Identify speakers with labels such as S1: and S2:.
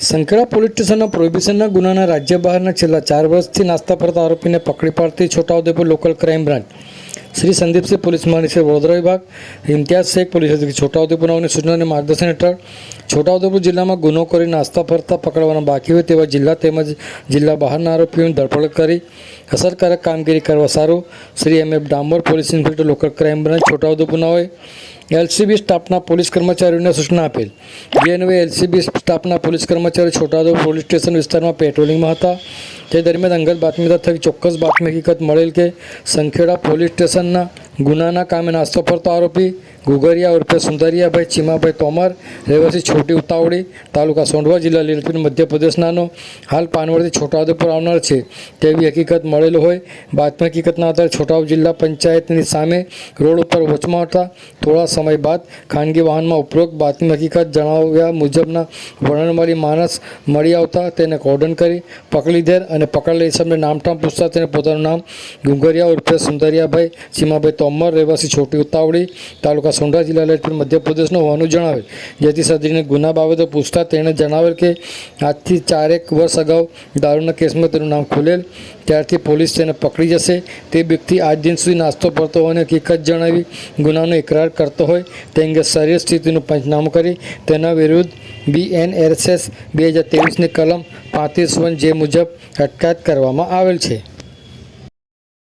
S1: Sankheda police સ્ટેશનના પ્રોહિબિશનના ગુનાના રાજ્ય બહારના છેલ્લા ચાર વર્ષથી નાસ્તા ફરતા આરોપીને પકડી પાડતી Chhota Udepur local crime branch. Shri Sandeepsinh police મહાનિરીક્ષક Vadodara વિભાગ ઇમ્તિયાઝ શેખ પોલીસ અધિક છોટાઉદેપુરની સૂચના અને માર્ગદર્શન હેઠળ છોટાઉદેપુર જિલ્લામાં ગુનો કરી નાસ્તા ફરતા પકડવાના બાકી હોય તેવા જિલ્લા તેમજ જિલ્લા બહારના આરોપીઓની ધરપકડ કરી, અસરકારક કામગીરી કરવા સારું, Shri M. F. Damor police inspector local crime branch છોટાઉદેપુરના હોય, એલસીબી સ્ટાફના પોલીસ કર્મચારીઓને સૂચના આપેલ. જે અન્વયે એલસીબી સ્ટાફના પોલીસ કર્મચારીઓ છોટાઉદેપુર પોલીસ સ્ટેશન વિસ્તારમાં પેટ્રોલિંગમાં હતા. તે દરમિયાન અંગત બાતમીદાર થકી ચોક્કસ બાતમી હકીકત મળેલ કે સંખેડા પોલીસ સ્ટેશનના ગુનાના કામે નાસ્તો ફરતો આરોપી ગુગરિયા ઉર્ફે સુંદરિયાભાઈ, ચીમાભાઈ તોમર, રહેવાસી છોટી ઉતાવળી, તાલુકા સોંઢવા જિલ્લા લીલપીર, મધ્યપ્રદેશનાનો. હાલ પાનવડથી છોટાઉદેપુર આવનાર છે. તેવી હકીકત મળેલ હોય. બાતમી હકીકતના આધારે છોટાઉ જિલ્લા પંચાયતની સામે રોડ ઉપર વચમાં હતા. થોડા સમય બાદ ખાનગી વાહનમાં ઉપરોક્ત બાતમી હકીકત જણાવ્યા મુજબના વર્ણનવાળી માણસ મળી આવતા તેને કોર્ડન કરી પકડી લીધેલ અને પકડેલ ઇસમને નામઠામ પૂછતા તેને પોતાનું નામ ગુંગરિયા ઉર્ફે સુંદરિયાભાઈ, ચીમાભાઈ તોમર, રહેવાસી છોટી ઉતાવળી, તાલુકા સોંઢા જિલ્લા લલિતપુર મધ્યપ્રદેશનો હોવાનું જણાવેલ. જેથી સદરીને ગુના બાબતે પૂછતા તેણે જણાવેલ કે, આજથી ચારેક વર્ષ અગાઉ દારૂના કેસમાં તેનું નામ ખુલેલ. ત્યારથી પોલીસ તેને પકડી જશે. તે વ્યક્તિ આજ દિન સુધી નાસ્તો પડતો હોવાની હકીકત જણાવી ગુનાનો ઇકરાર કરતો હોય તે અંગે શરીર સ્થિતિનું પંચનામું કરી તેના વિરુદ્ધ બી એન એરએસએસ બે હજાર ત્રેવીસની કલમ પાંત્રીસ વન જે મુજબ અટકાયત કરવામાં આવેલ છે.